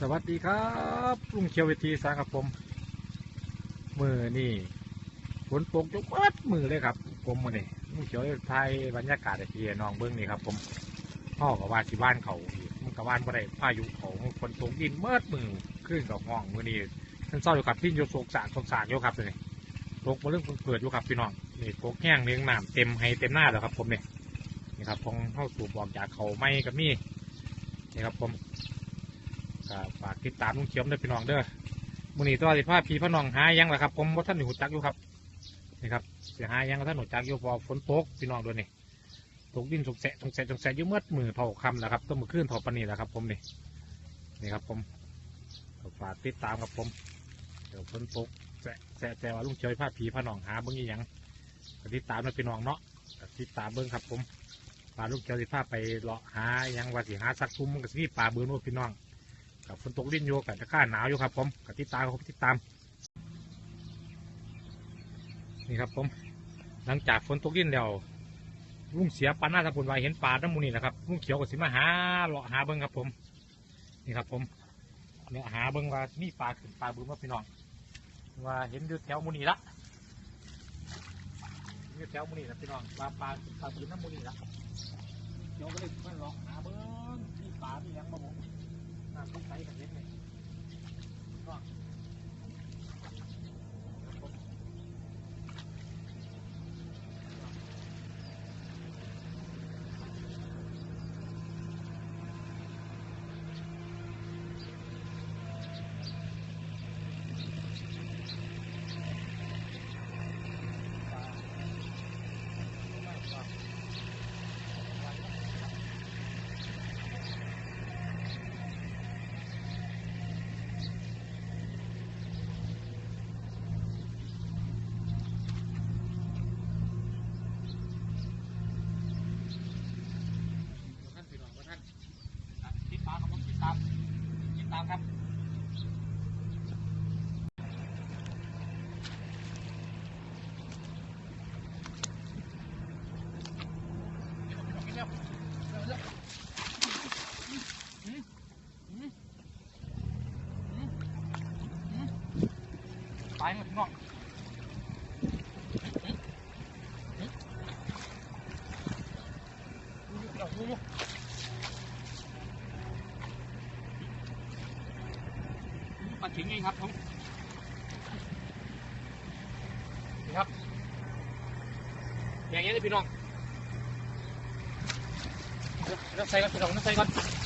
สวัสดีครับลุงเขียวเวทีสาครับผมมือนี่ฝนตกยกมัดมือเลยครับ ผมมือนี่ลุงเขียวได้ถ่ายบรรยากาศให้พี่น้องเบิ้องนี่ครับ ผมพ่อกับว่าสิบ้านเขามันกับบ้านบ่ได้พายุเขาฝนตกดินเมิดมือขึ้นกับห้องมือนี่ท่านเศร้าอยู่ครับที่โยโศกสากโศกสากอยู่ครับเลยตกมาเรื่องเกิดอยู่ครับพี่น้องนี่ตกแห้งเลี้ยงน้ำเต็มให้เต็มหน้าแล้วครับ ผมเนี่ยนี่ครับของเข้าสูบออกจากเขาไม่กับนี่นี่ครับผม ฝากติดตามลุงเขียมด้วยพี่น้องเด้อมื้อนี้ตัวสิพาพี่พ่น้องหายังล่ะครับ ผมว่าท่านอยู่จักอยู่ครับนี่ครับเสียหายังท่านหนูจักอยู่พอฝนตกพี่น้องด้วยนี่ตกดินสงแสะสงแสะสงแสะยุ่เมื่อมือเท่าคำแล้วครับต้องมือขึ้นเท่าปนนีแหละครับ ผมนี่นี่ครับ ผมฝากติดตามครับผมเดี๋ยวฝนตกแสะแสะแต่ว่าลุงเขียวพาพี่พ่อน้องหาเบิ่งอีหยังติดตามด้วยพี่น้องเนาะติดตามเบิ่งครับ ผมปลาลูกเขียวสิพาไปเลาะหายังว่าสิหาสักทุ่มมันก็สิปลาเบื้อนู่นพี่น้อง กับฝนตกลิ้นโยกับจะกล้าหนาวอยู่ครับผมกับติดตามครับติดตาม นี่ครับผม หลังจากฝนตกลิ้นแล้วลุงเสียปานหน้าตะพุนไวเห็นปลาน้ำมูนี่แหละครับลุงเขียวก็สิมาหาเลาะหาเบิ้งครับผม นี่ครับผมเนี่ยหาเบิ้งว่ามีปลาขึ้นปลาบืนว่าพี่น้องว่าเห็นอยู่แถวมูนี่ละอยู่แถวมูนี่ละพี่น้องปลาปลาปลาบืนน้ำมูนี่ละเดี๋ยวก็เลยมาเลาะหาเบิ้งมีปลามีหยังบ้าง น้ำต้องใช้แบบนี้เลยก็ท่านพี่น้องท่านติดตามครับผมติดตามติดตามครับ ไปหมดพี่น้องดูดูปัดถึงไงครับผมนี่ครับ อย่างเงี้ยเลยพี่น้องเดี๋ยวใส่ก่อนพี่น้องเดี๋ยวใส่ก่อน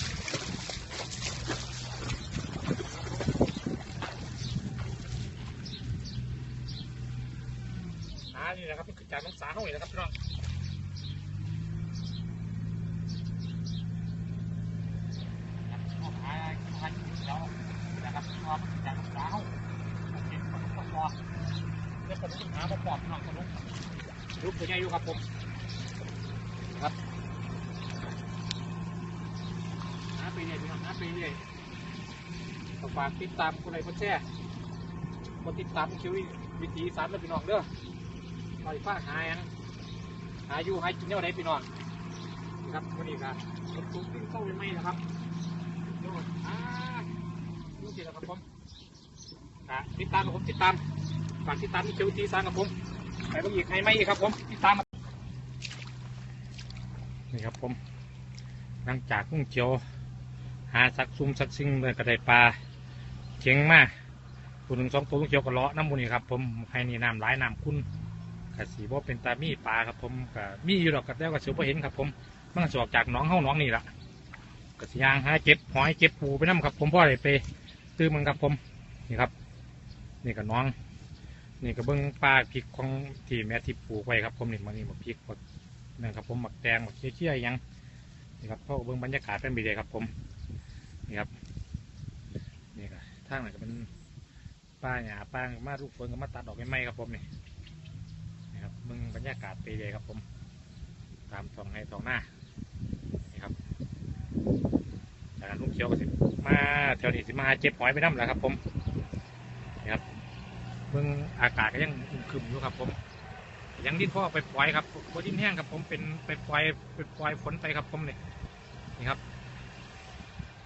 านี่แหละครับนี่คือจานน้องสาเขาเลยนะครับพี่น้องครับเอาหาหากินแล้วนะครับชอบจากลูกสาวผมเห็นคนลูกปอบเนี่ยคนลูกหาปอบน้องลูกลูกตัวใหญ่อยู่ครับผมนะครับหาไปเรื่อยพี่น้องหาไปเรื่อยฝากติดตามคนไหนคนแช่คนติดตามคิววิถีสารแล้วพี่น้องเด้อ คอยฟ้าหายังหาอยู่หากินเนี่ยไหนพี่น้องนะครับวันนี้ครับคนตุ้งติ้งเข้าไปไหมนะครับโน่นอ่านี่สิครับผมอะติดตามกับผมติดตามฝากติดตามที่เชียวทีสางกับผมไปต้องอีกให้ไหมอีกครับผมติดตามนี่ครับผมหลังจากกุ้งเขียว หาสักซุ่มสักซิงเลยกระไดปลาเข็งมากตัวหนึ่งสองตัวกุ้งเขียวก็เลาะน้ำมูนี่ครับผมให้นี่น้ำร้ายน้ำคุ้น กะสีบ่เป็นตามีปลาครับผมกะมีอยู่ดอกกระเด้วกระเสียวบ่เห็นครับ ผมมันสอกจากน้องเฮ้าน้องนี่ละกสิยางหาเก็บหอยเก็บปูไปน้ำครับ ผมพ่อได้ไปตื้อมึงครับผมนี่ครับ นี่กับน้อง นี่กับเบิ้งปลาพริกของที่แม่ที่ปลูกไว้ครับ ผมนี่มันนี่หมกพริกหมกนั่ครับ ผมหมักแตงหมักเชี่ยๆยังนี่ครับพ่อเบิ้งบรรยากาศเป็นไปเลยครับผมนี่ครับนี่ครับทางไหนก็เป็นป้าหยาป้ามาลูกฝนก็มาตัดดอกไม้ครับผมนี่ นี่ครับเบิ้งบรรยากาศไปเลยครับผม ตามทองให้ทองหน้า นี่ครับจากนั้นลุงเขียวก็สิมาแถวนี้สิมาเจ็บหอยไปน้ำแหละครับ ผมนี่ครับเมืองอากาศก็ยังอึมครึมอยู่ครับ ผมยังดิ้นพ่อไปปล่อยครับบดิ้นแห้งครับ ผมเป็นไปปล่อยไปปล่อยฝนไปครับผมเนี่ยนี่ครับ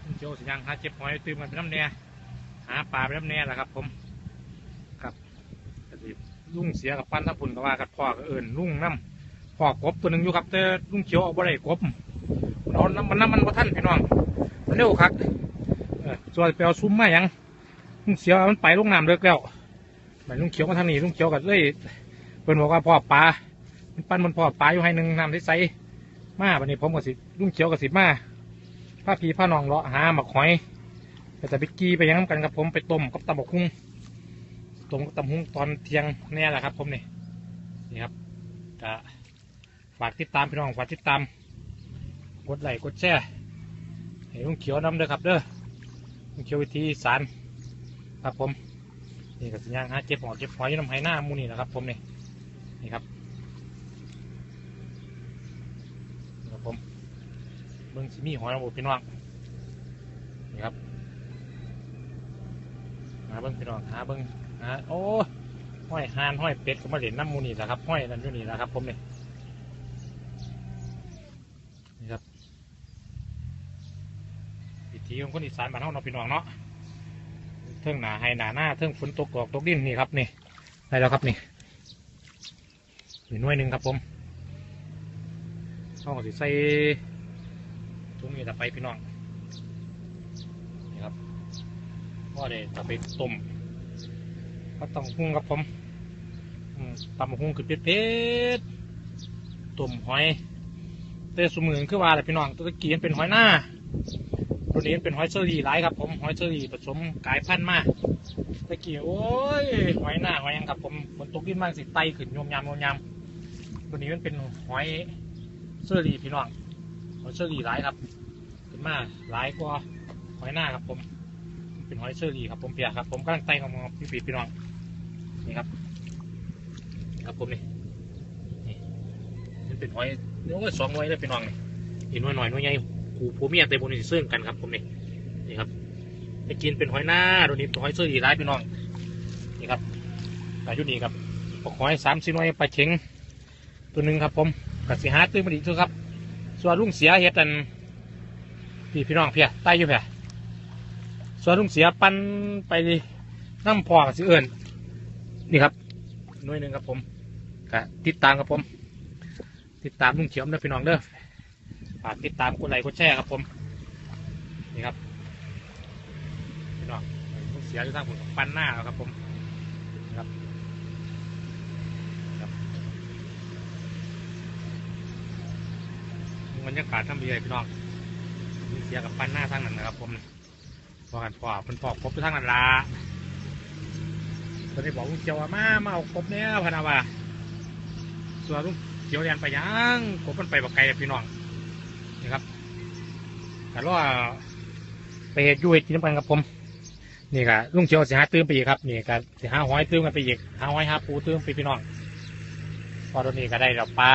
ลุงเขียวสิยังหาเจ็บหอยตื่นกันไปน้ำแน่หาปลาไปน้ำแน่แหละครับ ผม ลุงเสียกับปั้นทับพุ่นก็ว่ากับพ่อก็เอิญลุงน้ำพ่อกบตัวหนึ่งอยู่ครับแต่ลุงเขียวเอาบ่ได้กบมันเอาน้ำมันน้ำมันบ่ทันพี่น้องมันเร็วคักเออส่วนไปเอาซุ้มมายังลุงเสียวมันไปลุงน้ำเลิกแล้วมันลุงเขียวมาทางนี้ลุงเขียวก็เลยเพิ่นบอกว่าพ่อปลามันปั้นมันพ่อปลาอยู่ให้หนึ่งน้ำใสๆมาวันนี้ผมก็สิลุงเขียวก็สิมาผ้าพีผ้านองเลาะหาหมักหอยแต่ไปกี้ไปยังน้ำกันครับผมไปต้มกับตำบกหุ่ง ต้มกับตำหุ่งตอนเที่ยงแน่แหละครับ ผมนี่นี่ครับก็ฝากติดตามพี่น้องฝากติดตามกดไลค์กดแชร์ให้ลุงเขียวน้ำเด้อครับเด้อลุงเขียววิธีสารครับผมนี่ก็สัญญาณหาเจ็บหอเจ็บหอยย้ำไหหน้ามูนี่นะครับ ผมนี่นี่ครับนี่ครับผมเบิ่งสิมีหอยนางรมพี่น้องนี่ครับหาเบิ่งพี่น้องหาเบิ่ง หาโอ้ห้อยหานห้อยเป็ดก็มาเล่นน้ำมูนี่แหละครับห้อยนั่นอยู่นี่แหละครับ ผมนี่นี่ครับวิธีของคนอีสานบ้านเฮาเนาะพี่น้องเนาะเทิงหนาให้หนาหน้าเทิงฝนตกกอกตกดินนี่ครับนี่ได้แล้วครับนี่นี่หน่วยหนึ่งครับผมเอาสิใส่ทุ่งนี้จะไปพี่น้องนี่ครับพ่อเด็จะไปต้ม ก็ต้องหุ้งครับผมตำหุ้งคือเป็ดเป็ดๆต้มหอยเตะสมือคือว่าอะไรพี่น้องตัวตะกี้นเป็นหอยหน้าตัวนี้เป็นหอยเชอรี่หลายครับผมหอยเชอรี่ผสมกายพันธุ์มาตะกี้โอ้ยหอยหน้าหอยยังครับผมฝนตกดินมากสิไตขึ้นโยมยามโยมยามตัวนี้มันเป็นหอยเชอรี่พี่น้องหอยเชอรี่หลายครับขึ้นมาหลายกว่าหอยหน้าครับผม เป็นหอยเชอรี่ครับผมเปียครับผมกำลังไตของพี่ปีพี่น้อง นี่ครับครับผมนี่นี่มันเป็นหอยเนื้อสองหน่วยเลยพี่น้องนี่อีกหน่วยหน่อยหน่วยใหญ่ขู่ผัวเมียเต็มบนนี้ซึ่งกันครับผมนี่นี่ครับไปกินเป็นหอยหน้าตัวนี้เป็นหอยเชอรี่หลายพี่น้องนี่ครับอายุนี่ครับปกหอยสามสี่หน่วยปลาเข็งตัวหนึ่งครับผมกัสีหาตื้อมาดีทุกครับ ส่วนลุงเสียเฮ็ดอันพี่พี่น้องเพียใต้อยู่เพียส่วนลุงเสียปันไปน้ำพอกับสิเอิญ นี่ครับหน่วยหนึ่งครับผมกะติดตามครับผม ติดตามลุงเขียวนะพี่น้องเด้อฝากติดตามกดไลค์กดแชร์ครับผม นี่ครับพี่น้องลุงเสียอยู่ทางผมปันหน้าแล้วครับผมนี่ครับครับบรรยากาศทำดีเลยพี่น้องมีเสียกับปั้นหน้าทางนั้นนะครับผมพอกันพอเป็นพอกครบไปทางนั้นละ ตอนนี้บอกลุงเจียวว่ามามาเอาครบเนี่ยพะนาว่าส่วนลุงเจียวเรียนไปยังครบมันไปบักไกลเลยพี่น้องนี่ครับแต่ว่าไปเห็ดอยูเห็ดกินน้ำกันครับผมนี่ก็ลุงเจียวสิหาตื้มไปอีกครับนี่ก็สิหาหอยตื้มกันไปอีกหาหอยหาปูตื้มไปพี่น้องพอตัวนี้ก็ได้ดอกปลา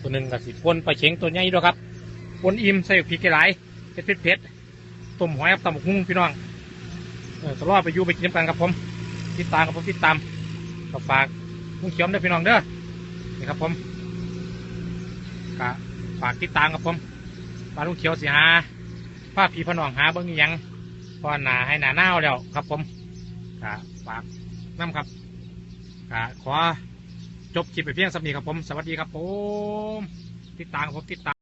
ตัวหนึ่งกับสิปนปลาเชงตัวใหญ่ด้วยครับปนอิ่มใส่พริกหลายเผ็ดเผ็ดเผ็ดต้มหอยกับตำบักหุ่งพี่น้องเออตลอดไปยู่ไปกินน้ำกันครับผม ติดตามครับผมติดตามก็ฝากลุงเขียมด้วยพี่น้องเด้อนี่ครับผมก็ฝากติดตามครับผมปลาลุงเขียวสิหาผ้าผีพนองหาเบิ้งอิหยังพอหนาให้หนาหน้าวแล้วครับผมก็ฝากน้ำครับก็ขอจบคลิปไปเพียงสำนีครับผม สวัสดีครับผม ติดตามครับผมติดตาม